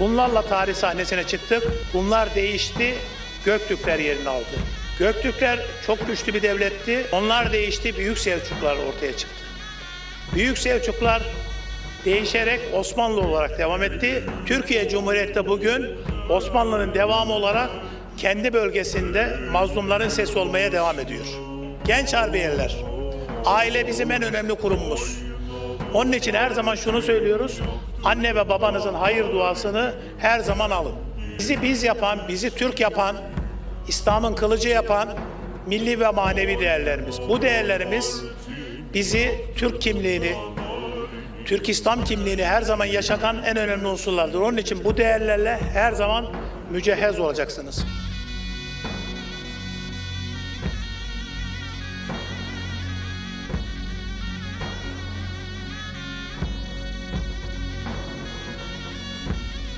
Bunlarla tarih sahnesine çıktık. Bunlar değişti, Göktürkler yerini aldı. Göktürkler çok güçlü bir devletti. Onlar değişti, Büyük Selçuklar ortaya çıktı. Büyük Selçuklar değişerek Osmanlı olarak devam etti. Türkiye Cumhuriyeti bugün Osmanlı'nın devamı olarak kendi bölgesinde mazlumların sesi olmaya devam ediyor. Genç Harbiyeler, aile bizim en önemli kurumumuz. Onun için her zaman şunu söylüyoruz. Anne ve babanızın hayır duasını her zaman alın. Bizi biz yapan, bizi Türk yapan, İslam'ın kılıcı yapan milli ve manevi değerlerimiz. Bu değerlerimiz bizi Türk kimliğini, Türk İslam kimliğini her zaman yaşatan en önemli unsurlardır. Onun için bu değerlerle her zaman mücehhez olacaksınız.